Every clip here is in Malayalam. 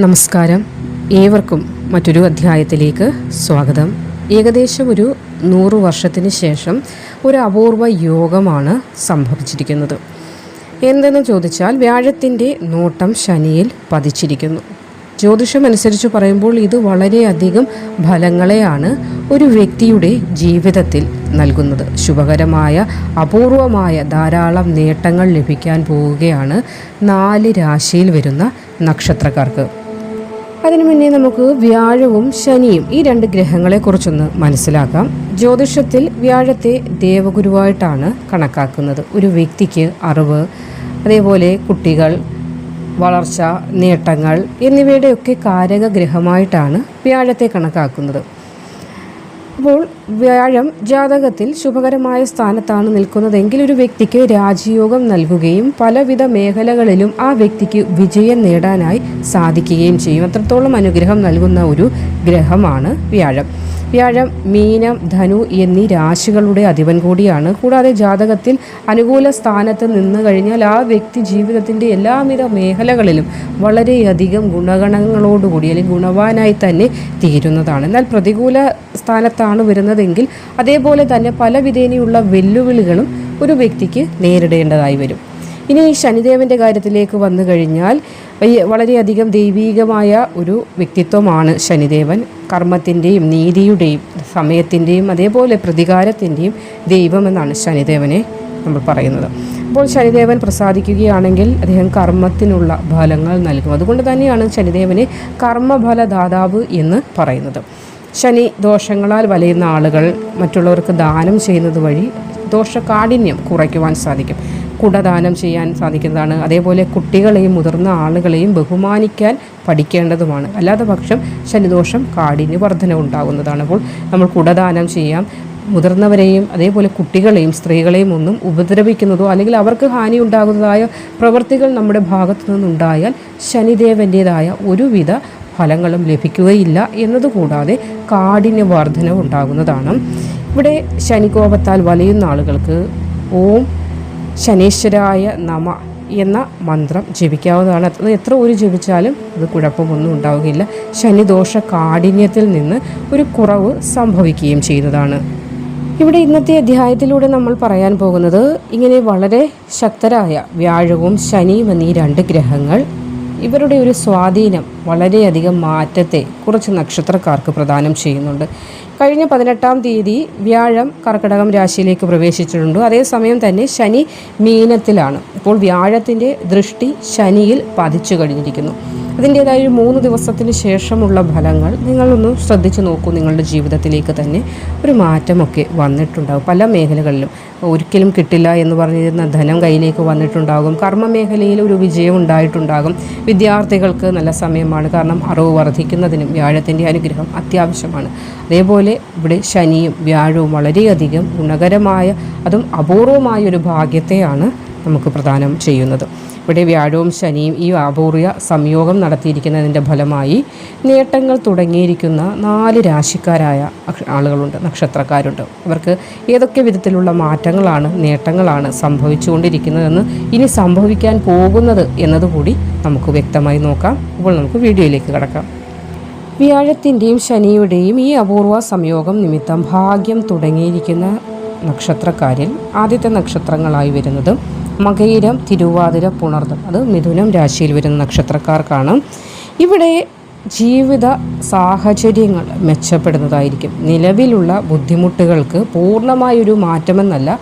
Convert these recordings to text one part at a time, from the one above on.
നമസ്കാരം. ഏവർക്കും മറ്റൊരു അധ്യായത്തിലേക്ക് സ്വാഗതം. ഏകദേശം ഒരു നൂറ് വർഷത്തിന് ശേഷം ഒരു അപൂർവ യോഗമാണ് സംഭവിച്ചിരിക്കുന്നത്. എന്തെന്ന് ചോദിച്ചാൽ വ്യാഴത്തിന്റെ നോട്ടം ശനിയിൽ പതിച്ചിരിക്കുന്നു. ജ്യോതിഷം അനുസരിച്ച് പറയുമ്പോൾ ഇത് വളരെയധികം ഫലങ്ങളെയാണ് ഒരു വ്യക്തിയുടെ ജീവിതത്തിൽ നൽകുന്നത്. ശുഭകരമായ അപൂർവമായ ധാരാളം നേട്ടങ്ങൾ ലഭിക്കാൻ പോവുകയാണ് നാല് രാശിയിൽ വരുന്ന നക്ഷത്രക്കാർക്ക്. അതിനു മുന്നേ നമുക്ക് വ്യാഴവും ശനിയും ഈ രണ്ട് ഗ്രഹങ്ങളെ കുറിച്ചൊന്ന് മനസ്സിലാക്കാം. ജ്യോതിഷത്തിൽ വ്യാഴത്തെ ദേവഗുരുവായിട്ടാണ് കണക്കാക്കുന്നത്. ഒരു വ്യക്തിക്ക് അറിവ് അതേപോലെ കുട്ടികൾ വളർച്ച നേട്ടങ്ങൾ എന്നിവയുടെയൊക്കെ കാരക ഗ്രഹമായിട്ടാണ് വ്യാഴത്തെ കണക്കാക്കുന്നത്. അപ്പോൾ വ്യാഴം ജാതകത്തിൽ ശുഭകരമായ സ്ഥാനത്താണ് നിൽക്കുന്നതെങ്കിൽ ഒരു വ്യക്തിക്ക് രാജയോഗം നൽകുകയും പലവിധ മേഖലകളിലും ആ വ്യക്തിക്ക് വിജയം നേടാനായി സാധിക്കുകയും ചെയ്യും. അത്രത്തോളം അനുഗ്രഹം നൽകുന്ന ഒരു ഗ്രഹമാണ് വ്യാഴം. വ്യാഴം മീനം ധനു എന്നീ രാശികളുടെ അധിപൻ കൂടിയാണ്. കൂടാതെ ജാതകത്തിൽ അനുകൂല സ്ഥാനത്ത് നിന്ന് കഴിഞ്ഞാൽ ആ വ്യക്തി ജീവിതത്തിന്റെ എല്ലാവിധ മേഖലകളിലും വളരെയധികം ഗുണഗണങ്ങളോടുകൂടി അല്ലെങ്കിൽ ഗുണവാനായി തന്നെ തീരുന്നതാണ്. എന്നാൽ പ്രതികൂല സ്ഥാനത്താണ് വരുന്നതെങ്കിൽ അതേപോലെ തന്നെ പല വിധേനയുള്ള വെല്ലുവിളികളും ഒരു വ്യക്തിക്ക് നേരിടേണ്ടതായി വരും. ഇനി ശനിദേവന്റെ കാര്യത്തിലേക്ക് വന്നു കഴിഞ്ഞാൽ വളരെയധികം ദൈവീകമായ ഒരു വ്യക്തിത്വമാണ് ശനിദേവൻ. കർമ്മത്തിന്റെയും നീതിയുടെയും സമയത്തിന്റെയും അതേപോലെ പ്രതികാരത്തിന്റെയും ദൈവമെന്നാണ് ശനിദേവനെ നമ്മൾ പറയുന്നത്. അപ്പോൾ ശനിദേവൻ പ്രസാദിക്കുകയാണെങ്കിൽ അദ്ദേഹം കർമ്മത്തിനുള്ള ഫലങ്ങൾ നൽകും. അതുകൊണ്ട് തന്നെയാണ് ശനിദേവനെ കർമ്മഫലദാതാവ് എന്ന് പറയുന്നത്. ശനി ദോഷങ്ങളാൽ വലയുന്ന ആളുകൾ മറ്റുള്ളവർക്ക് ദാനം ചെയ്യുന്നത് വഴി ദോഷകാഠിന്യം കുറയ്ക്കുവാൻ സാധിക്കും. കുടദാനം ചെയ്യാൻ സാധിക്കുന്നതാണ്. അതേപോലെ കുട്ടികളെയും മുതിർന്ന ആളുകളെയും ബഹുമാനിക്കാൻ പഠിക്കേണ്ടതുമാണ്. അല്ലാതെ പക്ഷം ശനിദോഷം കാടിന് വർധന ഉണ്ടാകുന്നതാണ്. അപ്പോൾ നമ്മൾ കുടദാനം ചെയ്യാം. മുതിർന്നവരെയും അതേപോലെ കുട്ടികളെയും സ്ത്രീകളെയും ഒന്നും ഉപദ്രവിക്കുന്നതോ അല്ലെങ്കിൽ അവർക്ക് ഹാനി ഉണ്ടാകുന്നതായ പ്രവൃത്തികൾ നമ്മുടെ ഭാഗത്തു നിന്നുണ്ടായാൽ ശനിദേവന്റേതായ ഒരുവിധ ഫലങ്ങളും ലഭിക്കുകയില്ല എന്നതുകൂടാതെ കാടിന് വർധന ഉണ്ടാകുന്നതാണ്. ഇവിടെ ശനികോപത്താൽ വലയുന്ന ആളുകൾക്ക് ഓം ശനീശ്വരായ നമ എന്ന മന്ത്രം ജപിക്കാവുന്നതാണ്. അത് എത്ര ഒരു ജപിച്ചാലും അത് കുഴപ്പമൊന്നും ഉണ്ടാവുകയില്ല. ശനിദോഷ കാഠിന്യത്തിൽ നിന്ന് ഒരു കുറവ് സംഭവിക്കുകയും ചെയ്യുന്നതാണ്. ഇവിടെ ഇന്നത്തെ അധ്യായത്തിലൂടെ നമ്മൾ പറയാൻ പോകുന്നത് ഇങ്ങനെ വളരെ ശക്തരായ വ്യാഴവും ശനിയും എന്നീ രണ്ട് ഗ്രഹങ്ങൾ ഇവരുടെ ഒരു സ്വാധീനം വളരെയധികം മാറ്റത്തെ കുറച്ച് നക്ഷത്രക്കാർക്ക് പ്രദാനം ചെയ്യുന്നുണ്ട്. കഴിഞ്ഞ പതിനെട്ടാം തീയതി വ്യാഴം കർക്കിടകം രാശിയിലേക്ക് പ്രവേശിച്ചിട്ടുണ്ട്. അതേസമയം തന്നെ ശനി മീനത്തിലാണ്. ഇപ്പോൾ വ്യാഴത്തിന്റെ ദൃഷ്ടി ശനിയിൽ പതിച്ചു കഴിഞ്ഞിരിക്കുന്നു. അതിന്റേതായ ഒരു മൂന്ന് ദിവസത്തിന് ശേഷമുള്ള ഫലങ്ങൾ നിങ്ങളൊന്ന് ശ്രദ്ധിച്ചു നോക്കൂ. നിങ്ങളുടെ ജീവിതത്തിലേക്ക് തന്നെ ഒരു മാറ്റമൊക്കെ വന്നിട്ടുണ്ടാകും പല മേഖലകളിലും ഒരിക്കലും കിട്ടില്ല എന്ന് പറഞ്ഞിരുന്ന ധനം കയ്യിലേക്ക് വന്നിട്ടുണ്ടാകും. കർമ്മ മേഖലയിൽ ഒരു വിജയം ഉണ്ടായിട്ടുണ്ടാകും. വിദ്യാർത്ഥികൾക്ക് നല്ല സമയമാണ്. കാരണം അറിവ് വർദ്ധിക്കുന്നതിനും വ്യാഴത്തിന്റെ അനുഗ്രഹം അത്യാവശ്യമാണ്. അതേപോലെ ഇവിടെ ശനിയും വ്യാഴവും വളരെയധികം ഗുണകരമായ അതും അപൂർവമായ ഒരു ഭാഗ്യത്തെയാണ് നമുക്ക് പ്രദാനം ചെയ്യുന്നത്. ഇവിടെ വ്യാഴവും ശനിയും ഈ അപൂർവ സംയോഗം നടത്തിയിരിക്കുന്നതിന്റെ ഫലമായി നേട്ടങ്ങൾ തുടങ്ങിയിരിക്കുന്ന നാല് രാശിക്കാരായ ആളുകളുണ്ട് നക്ഷത്രക്കാരുണ്ട്. അവർക്ക് ഏതൊക്കെ വിധത്തിലുള്ള മാറ്റങ്ങളാണ് നേട്ടങ്ങളാണ് സംഭവിച്ചുകൊണ്ടിരിക്കുന്നതെന്ന് ഇനി സംഭവിക്കാൻ പോകുന്നത് എന്നതുകൂടി നമുക്ക് വ്യക്തമായി നോക്കാം. അപ്പോൾ നമുക്ക് വീഡിയോയിലേക്ക് കടക്കാം. വ്യാഴത്തിന്റെയും ശനിയുടെയും ഈ അപൂർവ സംയോഗം നിമിത്തം ഭാഗ്യം തുടങ്ങിയിരിക്കുന്ന നക്ഷത്രക്കാരിൽ ആദ്യത്തെ നക്ഷത്രങ്ങളായി വരുന്നത് മകയിരം തിരുവാതിര പുണർദം അത് മിഥുനം രാശിയിൽ വരുന്ന നക്ഷത്രക്കാർക്കാണ്. ഇവിടെ ജീവിത സാഹചര്യങ്ങൾ മെച്ചപ്പെടുന്നതായിരിക്കും. നിലവിലുള്ള ബുദ്ധിമുട്ടുകൾക്ക് പൂർണമായൊരു മാറ്റമെന്നല്ല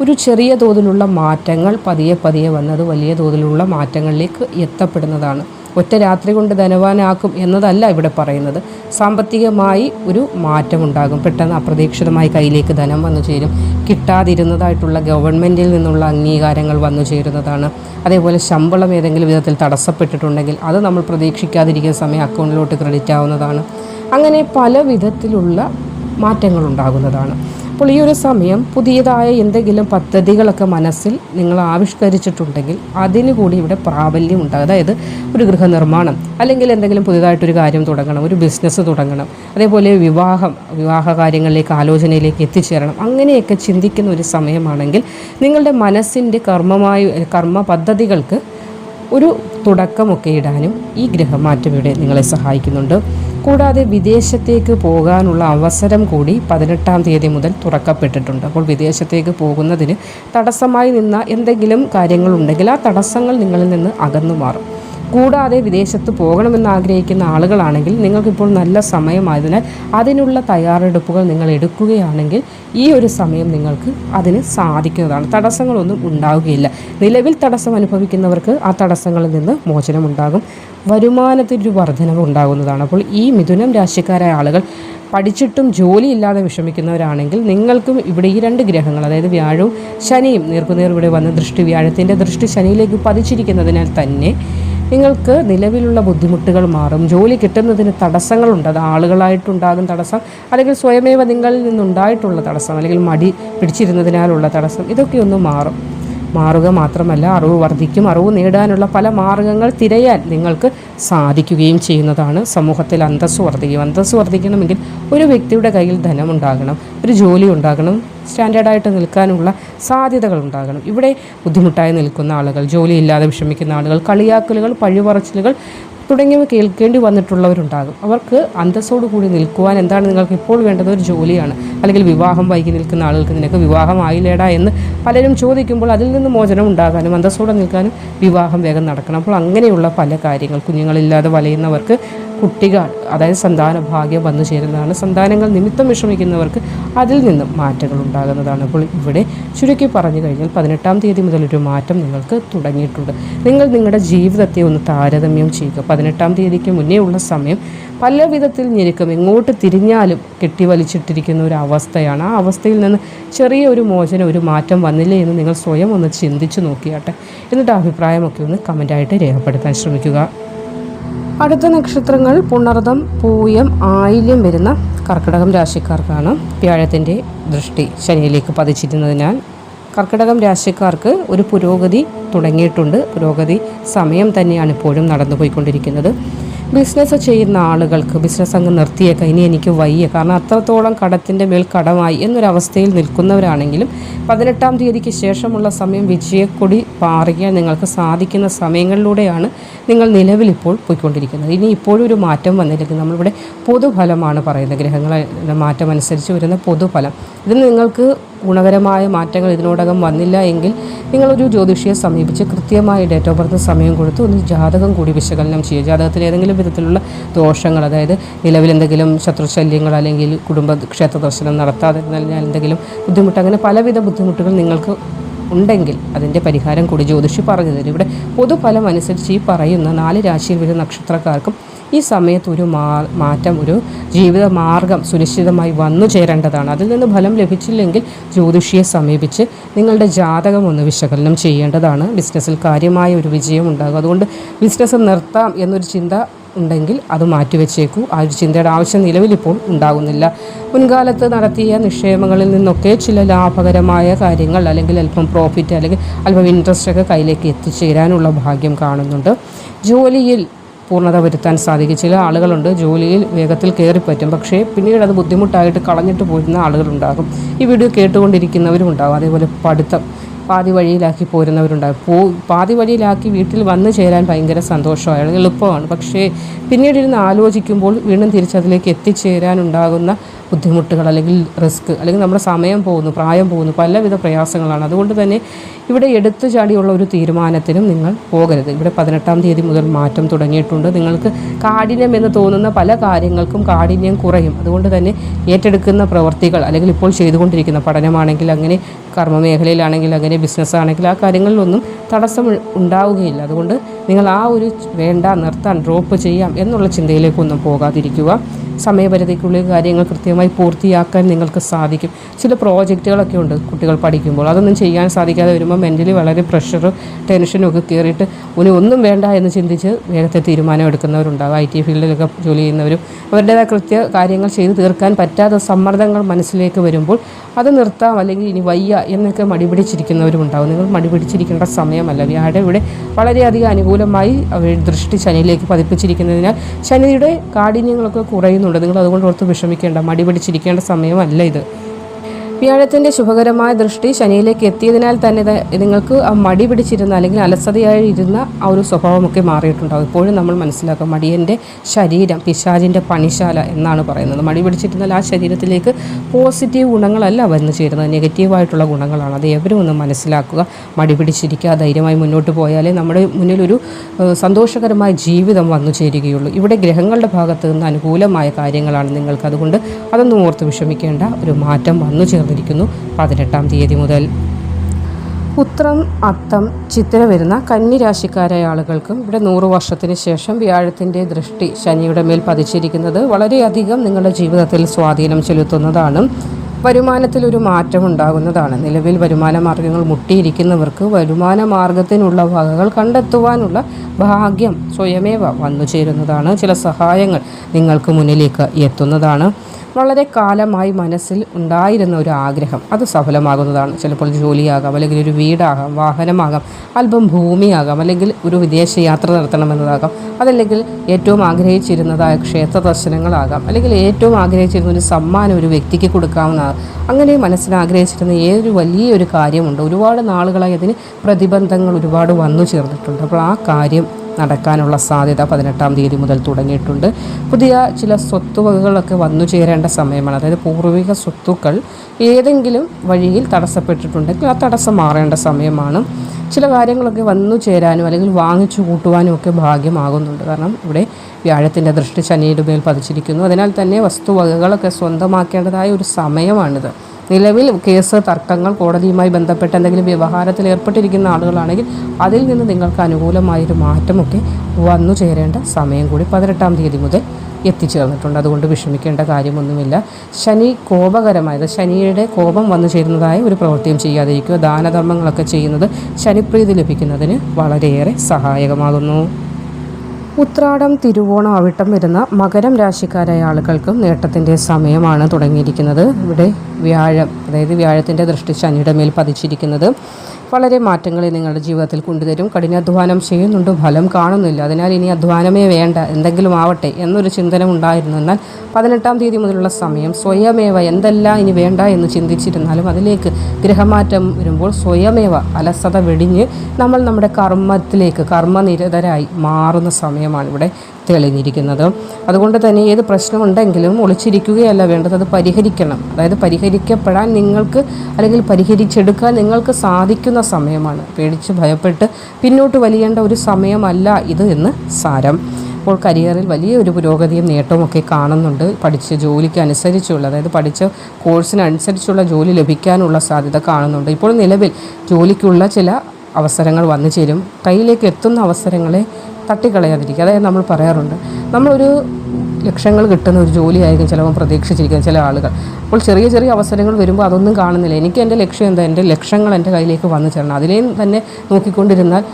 ഒരു ചെറിയ തോതിലുള്ള മാറ്റങ്ങൾ പതിയെ പതിയെ വന്നത് വലിയ തോതിലുള്ള മാറ്റങ്ങളിലേക്ക് എത്തപ്പെടുന്നതാണ്. ഒറ്റ രാത്രി കൊണ്ട് ധനവാനാക്കും എന്നതല്ല ഇവിടെ പറയുന്നത്. സാമ്പത്തികമായി ഒരു മാറ്റമുണ്ടാകും. പെട്ടെന്ന് അപ്രതീക്ഷിതമായി കയ്യിലേക്ക് ധനം വന്നു ചേരും. കിട്ടാതിരുന്നതായിട്ടുള്ള ഗവൺമെന്റിൽ നിന്നുള്ള അംഗീകാരങ്ങൾ വന്നു ചേരുന്നതാണ്. അതേപോലെ ശമ്പളം ഏതെങ്കിലും വിധത്തിൽ തടസ്സപ്പെട്ടിട്ടുണ്ടെങ്കിൽ അത് നമ്മൾ പ്രതീക്ഷിക്കാതിരിക്കുന്ന സമയം അക്കൗണ്ടിലോട്ട് ക്രെഡിറ്റ് ആവുന്നതാണ്. അങ്ങനെ പല വിധത്തിലുള്ള മാറ്റങ്ങൾ ഉണ്ടാകുന്നതാണ് അപ്പോൾ ഈ ഒരു സമയം പുതിയതായ എന്തെങ്കിലും പദ്ധതികളൊക്കെ മനസ്സിൽ നിങ്ങൾ ആവിഷ്കരിച്ചിട്ടുണ്ടെങ്കിൽ അതിന് കൂടി ഇവിടെ പ്രാബല്യം ഉണ്ടാകും അതായത് ഒരു ഗൃഹനിർമ്മാണം അല്ലെങ്കിൽ എന്തെങ്കിലും പുതിയതായിട്ടൊരു കാര്യം തുടങ്ങണം ഒരു ബിസിനസ് തുടങ്ങണം അതേപോലെ വിവാഹം വിവാഹ കാര്യങ്ങളിലേക്ക് ആലോചനയിലേക്ക് എത്തിച്ചേരണം അങ്ങനെയൊക്കെ ചിന്തിക്കുന്ന ഒരു സമയമാണെങ്കിൽ നിങ്ങളുടെ മനസ്സിന്റെ കർമ്മമായി കർമ്മ പദ്ധതികൾക്ക് ഒരു തുടക്കമൊക്കെ ഇടാനും ഈ ഗ്രഹമാറ്റം ഇവിടെ നിങ്ങളെ സഹായിക്കുന്നുണ്ട്. കൂടാതെ വിദേശത്തേക്ക് പോകാനുള്ള അവസരം കൂടി പതിനെട്ടാം തീയതി മുതൽ തുറക്കപ്പെട്ടിട്ടുണ്ട്. അപ്പോൾ വിദേശത്തേക്ക് പോകുന്നതിന് തടസ്സമായി നിന്ന എന്തെങ്കിലും കാര്യങ്ങളുണ്ടെങ്കിൽ ആ തടസ്സങ്ങൾ നിങ്ങളിൽ നിന്ന് അകന്നു മാറും. കൂടാതെ വിദേശത്ത് പോകണമെന്ന് ആഗ്രഹിക്കുന്ന ആളുകളാണെങ്കിൽ നിങ്ങൾക്കിപ്പോൾ നല്ല സമയമായതിനാൽ അതിനുള്ള തയ്യാറെടുപ്പുകൾ നിങ്ങൾ എടുക്കുകയാണെങ്കിൽ ഈ ഒരു സമയം നിങ്ങൾക്ക് അതിന് സാധിക്കുന്നതാണ്. തടസ്സങ്ങളൊന്നും ഉണ്ടാവുകയില്ല. നിലവിൽ തടസ്സം അനുഭവിക്കുന്നവർക്ക് ആ തടസ്സങ്ങളിൽ നിന്ന് മോചനമുണ്ടാകും. വരുമാനത്തിനൊരു വർധനവ് ഉണ്ടാകുന്നതാണ്. അപ്പോൾ ഈ മിഥുനം രാശിക്കാരായ ആളുകൾ പഠിച്ചിട്ടും ജോലിയില്ലാതെ വിഷമിക്കുന്നവരാണെങ്കിൽ നിങ്ങൾക്കും ഇവിടെ ഈ രണ്ട് ഗ്രഹങ്ങൾ അതായത് വ്യാഴവും ശനിയും നേർക്കുനേർ ഇവിടെ വന്ന് ദൃഷ്ടി വ്യാഴത്തിന്റെ ദൃഷ്ടി ശനിയിലേക്ക് പതിച്ചിരിക്കുന്നതിനാൽ തന്നെ നിങ്ങൾക്ക് നിലവിലുള്ള ബുദ്ധിമുട്ടുകൾ മാറും. ജോലി കിട്ടുന്നതിന് തടസ്സങ്ങളുണ്ട്. അത് ആളുകളായിട്ടുണ്ടാകും തടസ്സം അല്ലെങ്കിൽ സ്വയമേവ നിങ്ങളിൽ നിന്നുണ്ടായിട്ടുള്ള തടസ്സം അല്ലെങ്കിൽ മടി പിടിച്ചിരുന്നതിനാലുള്ള തടസ്സം ഇതൊക്കെയൊന്ന് മാറും. മാറുക മാത്രമല്ല അറിവ് വർദ്ധിക്കും. അറിവ് നേടാനുള്ള പല മാർഗങ്ങൾ തിരയാൻ നിങ്ങൾക്ക് സാധിക്കുകയും ചെയ്യുന്നതാണ് സമൂഹത്തിൽ അന്തസ്സ് വർദ്ധിക്കും അന്തസ്സ് വർദ്ധിക്കണമെങ്കിൽ ഒരു വ്യക്തിയുടെ കയ്യിൽ ധനം ഉണ്ടാകണം ഒരു ജോലി ഉണ്ടാകണം സ്റ്റാൻഡേർഡായിട്ട് നിൽക്കാനുള്ള സാധ്യതകൾ ഉണ്ടാകണം. ഇവിടെ ബുദ്ധിമുട്ടായി നിൽക്കുന്ന ആളുകൾ ജോലിയില്ലാതെ വിഷമിക്കുന്ന ആളുകൾ കളിയാക്കലുകൾ പഴിപറച്ചിലുകൾ തുടങ്ങിയവ കേൾക്കേണ്ടി വന്നിട്ടുള്ളവരുണ്ടാകും. അവർക്ക് അന്തസ്സോട് കൂടി നിൽക്കുവാൻ എന്താണ് നിങ്ങൾക്ക് ഇപ്പോൾ വേണ്ടത്? ഒരു ജോലിയാണ്. അല്ലെങ്കിൽ വിവാഹം വൈകി നിൽക്കുന്ന ആളുകൾക്ക് നിനക്ക് വിവാഹമായില്ലേടാ എന്ന് പലരും ചോദിക്കുമ്പോൾ അതിൽ നിന്ന് മോചനം ഉണ്ടാകാനും അന്തസ്സോടെ നിൽക്കാനും വിവാഹം വേഗം നടക്കണം. അപ്പോൾ അങ്ങനെയുള്ള പല കാര്യങ്ങൾ കുഞ്ഞുങ്ങളില്ലാതെ വലയുന്നവർക്ക് കുട്ടികൾ അതായത് സന്താന ഭാഗ്യം വന്നു ചേരുന്നതാണ്. സന്താനങ്ങൾ നിമിത്തം വിഷമിക്കുന്നവർക്ക് അതിൽ നിന്നും മാറ്റങ്ങൾ ഉണ്ടാകുന്നതാണ്. അപ്പോൾ ഇവിടെ ചുരുക്കി പറഞ്ഞു കഴിഞ്ഞാൽ പതിനെട്ടാം തീയതി മുതൽ ഒരു മാറ്റം നിങ്ങൾക്ക് തുടങ്ങിയിട്ടുണ്ട്. നിങ്ങൾ നിങ്ങളുടെ ജീവിതത്തെ ഒന്ന് താരതമ്യം ചെയ്യുക. പതിനെട്ടാം തീയതിക്ക് മുന്നേ ഉള്ള സമയം പല വിധത്തിൽ ഞെരുക്കം എങ്ങോട്ട് തിരിഞ്ഞാലും കെട്ടിവലിച്ചിട്ടിരിക്കുന്ന ഒരു അവസ്ഥയാണ്. ആ അവസ്ഥയിൽ നിന്ന് ചെറിയ ഒരു മോചനം ഒരു മാറ്റം വന്നില്ലേ എന്ന് നിങ്ങൾ സ്വയം ഒന്ന് ചിന്തിച്ചു നോക്കിയാട്ടെ. എന്നിട്ട് അഭിപ്രായമൊക്കെ ഒന്ന് കമന്റായിട്ട് രേഖപ്പെടുത്താൻ ശ്രമിക്കുക. അടുത്ത നക്ഷത്രങ്ങൾ പുണർദം പൂയം ആയില്യം വരുന്ന കർക്കിടകം രാശിക്കാർക്കാണ് വ്യാഴത്തിന്റെ ദൃഷ്ടി ശനിയിലേക്ക് പതിച്ചിരുന്നതിനാൽ കർക്കിടകം രാശിക്കാർക്ക് ഒരു പുരോഗതി തുടങ്ങിയിട്ടുണ്ട്. പുരോഗതി സമയം തന്നെയാണ് ഇപ്പോഴും നടന്നുപോയിക്കൊണ്ടിരിക്കുന്നത്. ബിസിനസ് ചെയ്യുന്ന ആളുകൾക്ക് ബിസിനസ് അങ്ങ് നിർത്തിയേക്കാം. ഇനി എനിക്ക് വയ്യ. കാരണം അത്രത്തോളം കടത്തിന്റെ മേൽ കടമായി എന്നൊരവസ്ഥയിൽ നിൽക്കുന്നവരാണെങ്കിലും പതിനെട്ടാം തീയതിക്ക് ശേഷമുള്ള സമയം വിജയക്കൊടി പാറിക്കാൻ നിങ്ങൾക്ക് സാധിക്കുന്ന സമയങ്ങളിലൂടെയാണ് നിങ്ങൾ നിലവിലിപ്പോൾ പോയിക്കൊണ്ടിരിക്കുന്നത്. ഇനി ഇപ്പോഴും ഒരു മാറ്റം വന്നിരിക്കുന്നത് നമ്മളിവിടെ പൊതുഫലമാണ് പറയുന്നത്. ഗ്രഹങ്ങളെ മാറ്റം അനുസരിച്ച് വരുന്ന പൊതുഫലം. ഇതിന് നിങ്ങൾക്ക് ഗുണകരമായ മാറ്റങ്ങൾ ഇതിനോടകം വന്നില്ല എങ്കിൽ നിങ്ങളൊരു ജ്യോതിഷിയെ സമീപിച്ച് കൃത്യമായ ഡേറ്റ് ഓഫ് ബർത്ത് സമയം കൊടുത്ത് ഒന്ന് ജാതകം കൂടി വിശകലനം ചെയ്യുക. ജാതകത്തിൽ ഏതെങ്കിലും വിധത്തിലുള്ള ദോഷങ്ങൾ അതായത് നിലവിൽ എന്തെങ്കിലും ശത്രുശല്യങ്ങൾ അല്ലെങ്കിൽ കുടുംബ ക്ഷേത്ര ദർശനം നടത്താതെ എന്തെങ്കിലും ബുദ്ധിമുട്ട് അങ്ങനെ പലവിധ ബുദ്ധിമുട്ടുകൾ നിങ്ങൾക്ക് ഉണ്ടെങ്കിൽ അതിന്റെ പരിഹാരം കൂടി ജ്യോതിഷി പറഞ്ഞു തരും. ഇവിടെ പൊതുഫലം അനുസരിച്ച് ഈ പറയുന്ന നാല് രാശിയിൽ വരുന്ന നക്ഷത്രക്കാർക്കും ഈ സമയത്ത് ഒരു മാറ്റം ഒരു ജീവിത മാർഗം സുനിശ്ചിതമായി വന്നു ചേരേണ്ടതാണ്. അതിൽ നിന്ന് ഫലം ലഭിച്ചില്ലെങ്കിൽ ജ്യോതിഷിയെ സമീപിച്ച് നിങ്ങളുടെ ജാതകം ഒന്ന് വിശകലനം ചെയ്യേണ്ടതാണ്. ബിസിനസ്സിൽ കാര്യമായ ഒരു വിജയം ഉണ്ടാകും. അതുകൊണ്ട് ബിസിനസ് നിർത്താം എന്നൊരു ചിന്ത ഉണ്ടെങ്കിൽ അത് മാറ്റിവെച്ചേക്കൂ. ആ ഒരു ചിന്തയുടെ ആവശ്യം നിലവിലിപ്പോൾ ഉണ്ടാകുന്നില്ല. മുൻകാലത്ത് നടത്തിയ നിക്ഷേപങ്ങളിൽ നിന്നൊക്കെ ചില ലാഭകരമായ കാര്യങ്ങൾ അല്ലെങ്കിൽ അല്പം പ്രോഫിറ്റ് അല്ലെങ്കിൽ അല്പം ഇൻട്രസ്റ്റ് ഒക്കെ കയ്യിലേക്ക് എത്തിച്ചേരാനുള്ള ഭാഗ്യം കാണുന്നുണ്ട്. ജോലിയിൽ പൂർണത വരുത്താൻ സാധിക്കും. ചില ആളുകളുണ്ട് ജോലിയിൽ വേഗത്തിൽ കയറിപ്പറ്റും. പക്ഷേ പിന്നീട് അത് ബുദ്ധിമുട്ടായിട്ട് കളഞ്ഞിട്ട് പോരുന്ന ആളുകളുണ്ടാകും. ഈ വീഡിയോ കേട്ടുകൊണ്ടിരിക്കുന്നവരും ഉണ്ടാകും. അതേപോലെ പഠിത്തം. പാതി വഴിയിലാക്കി പോരുന്നവരുണ്ടാകും പോ പാതി വഴിയിലാക്കി വീട്ടിൽ വന്നു ചേരാൻ ഭയങ്കര സന്തോഷമാണ് എളുപ്പമാണ്. പക്ഷേ പിന്നീട് ഇരുന്ന് ആലോചിക്കുമ്പോൾ വീണ്ടും തിരിച്ചതിലേക്ക് എത്തിച്ചേരാനുണ്ടാകുന്ന ബുദ്ധിമുട്ടുകൾ അല്ലെങ്കിൽ റിസ്ക് അല്ലെങ്കിൽ നമ്മുടെ സമയം പോകുന്നു പ്രായം പോകുന്നു പലവിധ പ്രയാസങ്ങളാണ്. അതുകൊണ്ട് തന്നെ ഇവിടെ എടുത്തു ചാടിയുള്ള ഒരു തീരുമാനത്തിനും നിങ്ങൾ പോകരുത്. ഇവിടെ പതിനെട്ടാം തീയതി മുതൽ മാറ്റം തുടങ്ങിയിട്ടുണ്ട്. നിങ്ങൾക്ക് കാഠിന്യം എന്ന് തോന്നുന്ന പല കാര്യങ്ങൾക്കും കാഠിന്യം കുറയും. അതുകൊണ്ട് തന്നെ ഏറ്റെടുക്കുന്ന പ്രവൃത്തികൾ അല്ലെങ്കിൽ ഇപ്പോൾ ചെയ്തുകൊണ്ടിരിക്കുന്ന പഠനമാണെങ്കിൽ അങ്ങനെ കർമ്മ മേഖലയിലാണെങ്കിൽ അങ്ങനെ ബിസിനസ്സാണെങ്കിൽ ആ കാര്യങ്ങളിലൊന്നും തടസ്സം ഉണ്ടാവുകയില്ല. അതുകൊണ്ട് നിങ്ങൾ ആ ഒരു വേണ്ട നിർത്താൻ ഡ്രോപ്പ് ചെയ്യാം എന്നുള്ള ചിന്തയിലേക്കൊന്നും പോകാതിരിക്കുക. സമയപരിധിക്കുള്ളിൽ കാര്യങ്ങൾ കൃത്യമായി പൂർത്തിയാക്കാൻ നിങ്ങൾക്ക് സാധിക്കും. ചില പ്രോജക്റ്റുകളൊക്കെ ഉണ്ട് കുട്ടികൾ പഠിക്കുമ്പോൾ. അതൊന്നും ചെയ്യാൻ സാധിക്കാതെ വരുമ്പോൾ മെന്റലി വളരെ പ്രഷറും ടെൻഷനും ഒക്കെ കയറിയിട്ട് ഇനി ഒന്നും വേണ്ട എന്ന് ചിന്തിച്ച് വേഗത്തെ തീരുമാനം എടുക്കുന്നവരുണ്ടാകും ഐ ടി ഫീൽഡിലൊക്കെ ജോലി ചെയ്യുന്നവരും. അവരുടേതായ കൃത്യ കാര്യങ്ങൾ ചെയ്ത് തീർക്കാൻ പറ്റാത്ത സമ്മർദ്ദങ്ങൾ മനസ്സിലേക്ക് വരുമ്പോൾ അത് നിർത്താം. അല്ലെങ്കിൽ ഇനി വയ്യ എന്നൊക്കെ മടിപിടിച്ചിരിക്കുന്നവരും ഉണ്ടാകും നിങ്ങൾ മടിപിടിച്ചിരിക്കേണ്ട സമയമല്ല. വ്യാഴ ഇവിടെ വളരെയധികം അനുകൂലമായി ദൃഷ്ടി ശനിയിലേക്ക് പതിപ്പിച്ചിരിക്കുന്നതിനാൽ ശനിയുടെ കാഠിന്യങ്ങളൊക്കെ കുറയുന്നുണ്ട്. നിങ്ങൾ അതുകൊണ്ട് ഓർത്ത് വിഷമിക്കേണ്ട മടി പിടിച്ചിരിക്കേണ്ട സമയമല്ല ഇത്. വ്യാഴത്തിന്റെ ശുഭകരമായ ദൃഷ്ടി ശനിയിലേക്ക് എത്തിയതിനാൽ തന്നെ നിങ്ങൾക്ക് മടി പിടിച്ചിരുന്ന അല്ലെങ്കിൽ അലസതയായി ഇരുന്ന ആ ഒരു സ്വഭാവമൊക്കെ മാറിയിട്ടുണ്ടാകും ഇപ്പോഴും നമ്മൾ മനസ്സിലാക്കുക മടിയന്റെ ശരീരം പിശാചിന്റെ പണിശാല എന്നാണ് പറയുന്നത്. മടി പിടിച്ചിരുന്നാൽ ആ ശരീരത്തിലേക്ക് പോസിറ്റീവ് ഗുണങ്ങളല്ല വന്നു ചേരുന്നത്. നെഗറ്റീവായിട്ടുള്ള ഗുണങ്ങളാണ്. അത് എവരും ഒന്ന് മനസ്സിലാക്കുക. മടി പിടിച്ചിരിക്കുക ധൈര്യമായി മുന്നോട്ട് പോയാലേ നമ്മുടെ മുന്നിൽ ഒരു സന്തോഷകരമായ ജീവിതം വന്നു ചേരുകയുള്ളൂ. ഇവിടെ ഗ്രഹങ്ങളുടെ ഭാഗത്ത് നിന്ന് അനുകൂലമായ കാര്യങ്ങളാണ് നിങ്ങൾക്ക് അതുകൊണ്ട് അതൊന്നും ഓർത്ത് വിഷമിക്കേണ്ട ഒരു മാറ്റം വന്നു ചേർന്നിരിക്കുന്നു പതിനെട്ടാം തീയതി മുതൽ. ഉത്രം അത്തം ചിത്തിര വരുന്ന കന്നി രാശിക്കാരായ ആളുകൾക്കും ഇവിടെ നൂറു വർഷത്തിന് ശേഷം വ്യാഴത്തിന്റെ ദൃഷ്ടി ശനിയുടെ മേൽ പതിച്ചിരിക്കുന്നത് വളരെയധികം നിങ്ങളുടെ ജീവിതത്തിൽ സ്വാധീനം ചെലുത്തുന്നതാണ്. വരുമാനത്തിൽ ഒരു മാറ്റം ഉണ്ടാകുന്നതാണ്. നിലവിൽ വരുമാന മാർഗങ്ങൾ മുട്ടിയിരിക്കുന്നവർക്ക് വരുമാന മാർഗത്തിനുള്ള വകകൾ കണ്ടെത്തുവാനുള്ള ഭാഗ്യം സ്വയമേവ വന്നു ചേരുന്നതാണ് ചില സഹായങ്ങൾ നിങ്ങൾക്ക് മുന്നിലേക്ക് എത്തുന്നതാണ്. വളരെ കാലമായി മനസ്സിൽ ഉണ്ടായിരുന്ന ഒരു ആഗ്രഹം. അത് സഫലമാകുന്നതാണ്. ചിലപ്പോൾ ജോലിയാകാം അല്ലെങ്കിൽ ഒരു വീടാകാം വാഹനമാകാം അല്പം ഭൂമിയാകാം അല്ലെങ്കിൽ ഒരു വിദേശ യാത്ര നടത്തണമെന്നതാകാം അതല്ലെങ്കിൽ ഏറ്റവും ആഗ്രഹിച്ചിരുന്നതായ ക്ഷേത്ര ദർശനങ്ങളാകാം അല്ലെങ്കിൽ ഏറ്റവും ആഗ്രഹിച്ചിരുന്ന ഒരു സമ്മാനം ഒരു വ്യക്തിക്ക് കൊടുക്കാവുന്നതാണ്. അങ്ങനെ മനസ്സിന് ആഗ്രഹിച്ചിരുന്ന ഏതൊരു വലിയൊരു കാര്യമുണ്ട്. ഒരുപാട് നാളുകളായി അതിന് പ്രതിബന്ധങ്ങൾ ഒരുപാട് വന്നു ചേർന്നിട്ടുണ്ട്. അപ്പോൾ ആ കാര്യം നടക്കാനുള്ള സാധ്യത പതിനെട്ടാം തീയതി മുതൽ തുടങ്ങിയിട്ടുണ്ട്. പുതിയ ചില സ്വത്തുവകകളൊക്കെ വന്നു ചേരേണ്ട സമയമാണ്. അതായത് പൂർവിക സ്വത്തുക്കൾ ഏതെങ്കിലും വഴിയിൽ തടസ്സപ്പെട്ടിട്ടുണ്ടെങ്കിൽ ആ തടസ്സം മാറേണ്ട സമയമാണ്. ചില കാര്യങ്ങളൊക്കെ വന്നു ചേരാനും അല്ലെങ്കിൽ വാങ്ങിച്ചു കൂട്ടുവാനും ഒക്കെ ഭാഗ്യമാകുന്നുണ്ട്. കാരണം ഇവിടെ വ്യാഴത്തിന്റെ ദൃഷ്ടി ശനിയുടെ മേൽ പതിച്ചിരിക്കുന്നു. അതിനാൽ തന്നെ വസ്തുവകകളൊക്കെ സ്വന്തമാക്കേണ്ടതായ ഒരു സമയമാണിത്. നിലവിൽ കേസ് തർക്കങ്ങൾ കോടതിയുമായി ബന്ധപ്പെട്ട് എന്തെങ്കിലും വ്യവഹാരത്തിൽ ഏർപ്പെട്ടിരിക്കുന്ന ആളുകളാണെങ്കിൽ അതിൽ നിന്ന് നിങ്ങൾക്ക് അനുകൂലമായൊരു മാറ്റമൊക്കെ വന്നു ചേരേണ്ട സമയം കൂടി പതിനെട്ടാം തീയതി മുതൽ എത്തിച്ചേർന്നിട്ടുണ്ട്. അതുകൊണ്ട് വിഷമിക്കേണ്ട കാര്യമൊന്നുമില്ല. ശനി കോപകരമായത് ശനിയുടെ കോപം വന്നു ചേരുന്നതായ ഒരു പ്രവൃത്തിയും ചെയ്യാതിരിക്കുക ദാനധർമ്മങ്ങളൊക്കെ ചെയ്യുന്നത് ശനിപ്രീതി ലഭിക്കുന്നതിന് വളരെയേറെ സഹായകമാകുന്നു. ഉത്രാടം തിരുവോണം അവിട്ടം വരുന്ന മകരം രാശിക്കാരായ ആളുകൾക്കും നേട്ടത്തിന്റെ സമയമാണ് തുടങ്ങിയിരിക്കുന്നത്. ഇവിടെ വ്യാഴം അതായത് വ്യാഴത്തിന്റെ ദൃഷ്ടി ശനിയുടെ മേൽ പതിച്ചിരിക്കുന്നത്. വളരെ മാറ്റങ്ങളെ നിങ്ങളുടെ ജീവിതത്തിൽ കൊണ്ടുതരും. കഠിനാധ്വാനം ചെയ്യുന്നുണ്ട് ഫലം കാണുന്നില്ല. അതിനാൽ ഇനി അധ്വാനമേ വേണ്ട. എന്തെങ്കിലും ആവട്ടെ എന്നൊരു ചിന്തനം ഉണ്ടായിരുന്നു. എന്നാൽ പതിനെട്ടാം തീയതി മുതലുള്ള സമയം സ്വയമേവ എന്തെല്ലാം ഇനി വേണ്ട എന്ന് ചിന്തിച്ചിരുന്നാലും അതിലേക്ക് ഗ്രഹമാറ്റം വരുമ്പോൾ സ്വയമേവ അലസത വെടിഞ്ഞ് നമ്മൾ നമ്മുടെ കർമ്മത്തിലേക്ക് കർമ്മനിരതരായി മാറുന്ന സമയമാണ് ഇവിടെ തെളിഞ്ഞിരിക്കുന്നത് അതുകൊണ്ട് തന്നെ ഏത് പ്രശ്നമുണ്ടെങ്കിലും ഒളിച്ചിരിക്കുകയല്ല വേണ്ടത് അത് പരിഹരിക്കണം. അതായത് പരിഹരിക്കപ്പെടാൻ നിങ്ങൾക്ക് അല്ലെങ്കിൽ പരിഹരിച്ചെടുക്കാൻ നിങ്ങൾക്ക് സാധിക്കുന്ന സമയമാണ്. പേടിച്ച് ഭയപ്പെട്ട് പിന്നോട്ട് വലിയേണ്ട ഒരു സമയമല്ല ഇത് എന്ന് സാരം. ഇപ്പോൾ കരിയറിൽ വലിയൊരു പുരോഗതിയും നേട്ടവും കാണുന്നുണ്ട് പഠിച്ച ജോലിക്ക് അനുസരിച്ചുള്ള അതായത് പഠിച്ച കോഴ്സിനനുസരിച്ചുള്ള ജോലി ലഭിക്കാനുള്ള സാധ്യത കാണുന്നുണ്ട്. ഇപ്പോൾ നിലവിൽ ജോലിക്കുള്ള ചില അവസരങ്ങൾ വന്നു ചേരും. കയ്യിലേക്ക് എത്തുന്ന അവസരങ്ങളെ തട്ടിക്കളയാതിരിക്കുക. അതായത് നമ്മൾ പറയാറുണ്ട് നമ്മളൊരു ലക്ഷങ്ങൾ കിട്ടുന്ന ഒരു ജോലിയായിരിക്കും ചിലപ്പോൾ പ്രതീക്ഷിച്ചിരിക്കുന്ന ചില ആളുകൾ. അപ്പോൾ ചെറിയ ചെറിയ അവസരങ്ങൾ വരുമ്പോൾ അതൊന്നും കാണുന്നില്ല. എനിക്ക് എന്റെ ലക്ഷ്യം എന്താ? എന്റെ ലക്ഷങ്ങൾ എന്റെ കയ്യിലേക്ക് വന്നു ചേരണം. അതിലേയും തന്നെ നോക്കിക്കൊണ്ടിരുന്നാൽ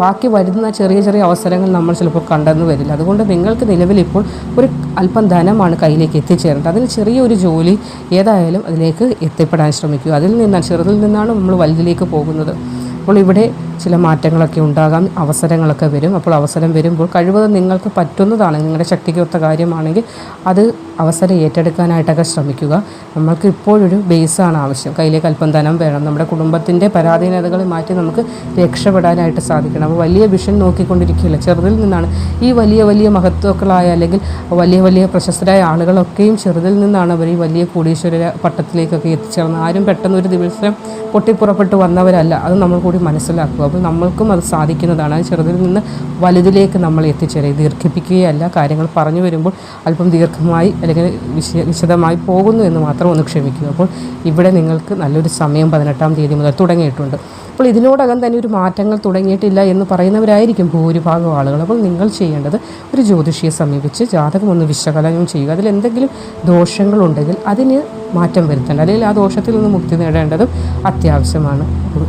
ബാക്കി വരുന്ന ചെറിയ ചെറിയ അവസരങ്ങൾ നമ്മൾ ചിലപ്പോൾ കണ്ടെന്ന് വരില്ല. അതുകൊണ്ട് നിങ്ങൾക്ക് നിലവിൽ ഇപ്പോൾ ഒരു അല്പം ധനമാണ് കയ്യിലേക്ക് എത്തിച്ചേരേണ്ടത്. അതിന് ചെറിയൊരു ജോലി ഏതായാലും അതിലേക്ക് എത്തിപ്പെടാൻ ശ്രമിക്കുക. അതിൽ നിന്നാണ് ചെറുതിൽ നിന്നാണ് നമ്മൾ വലുതിലേക്ക് പോകുന്നത്. അപ്പോൾ ഇവിടെ ചില മാറ്റങ്ങളൊക്കെ ഉണ്ടാകാം അവസരങ്ങളൊക്കെ വരും. അപ്പോൾ അവസരം വരുമ്പോൾ കഴിവതും നിങ്ങൾക്ക് പറ്റുന്നതാണ്. നിങ്ങളുടെ ശക്തിക്കൊത്ത കാര്യമാണെങ്കിൽ അത് അവസരം ഏറ്റെടുക്കാനായിട്ടൊക്കെ ശ്രമിക്കുക. നമ്മൾക്ക് ഇപ്പോഴൊരു ബേസാണ് ആവശ്യം. കയ്യിലേക്ക് അല്പം ധനം വേണം. നമ്മുടെ കുടുംബത്തിന്റെ പരാധീനതകളെ മാറ്റി നമുക്ക് രക്ഷപ്പെടാനായിട്ട് സാധിക്കണം. അപ്പോൾ വലിയ വിഷൻ നോക്കിക്കൊണ്ടിരിക്കുകയില്ല? ചെറുതിൽ നിന്നാണ്. ഈ വലിയ വലിയ മഹത്വക്കളായ അല്ലെങ്കിൽ വലിയ വലിയ പ്രശസ്തരായ ആളുകളൊക്കെയും ചെറുതിൽ നിന്നാണ് അവർ ഈ വലിയ കോടീശ്വര പട്ടത്തിലേക്കൊക്കെ എത്തിച്ചേർന്നത്. ആരും പെട്ടെന്ന് ഒരു ദിവസം പൊട്ടിപ്പുറപ്പെട്ട് വന്നവരല്ല. അത് നമ്മൾ കൂടി മനസ്സിലാക്കുക. അപ്പോൾ നമ്മൾക്കും അത് സാധിക്കുന്നതാണ്. ചെറുതിൽ നിന്ന് വലുതിലേക്ക് നമ്മൾ എത്തിച്ചേരുക ദീർഘിപ്പിക്കുകയല്ല. കാര്യങ്ങൾ പറഞ്ഞു വരുമ്പോൾ അല്പം ദീർഘമായി അല്ലെങ്കിൽ വിശ വിശദമായി പോകുന്നു എന്ന് മാത്രം ഒന്ന് ക്ഷമിക്കുക. അപ്പോൾ ഇവിടെ നിങ്ങൾക്ക് നല്ലൊരു സമയം പതിനെട്ടാം തീയതി മുതൽ തുടങ്ങിയിട്ടുണ്ട്. അപ്പോൾ ഇതിനോടകം തന്നെ ഒരു മാറ്റങ്ങൾ തുടങ്ങിയിട്ടില്ല എന്ന് പറയുന്നവരായിരിക്കും ഭൂരിഭാഗം ആളുകൾ. അപ്പോൾ നിങ്ങൾ ചെയ്യേണ്ടത് ഒരു ജ്യോതിഷിയെ സമീപിച്ച് ജാതകം ഒന്ന് വിശകലനം ചെയ്യുക. അതിൽ എന്തെങ്കിലും ദോഷങ്ങളുണ്ടെങ്കിൽ അതിന് മാറ്റം വരുത്തേണ്ട. അല്ലെങ്കിൽ ആ ദോഷത്തിൽ നിന്ന് മുക്തി നേടേണ്ടതും അത്യാവശ്യമാണ്.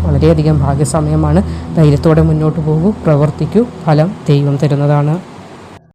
വളരെയധികം ഭാഗ്യസമയമാണ്. ധൈര്യത്തോടെ മുന്നോട്ട് പോകൂ. പ്രവർത്തിക്കൂ. ഫലം ദൈവം തരുന്നതാണ്.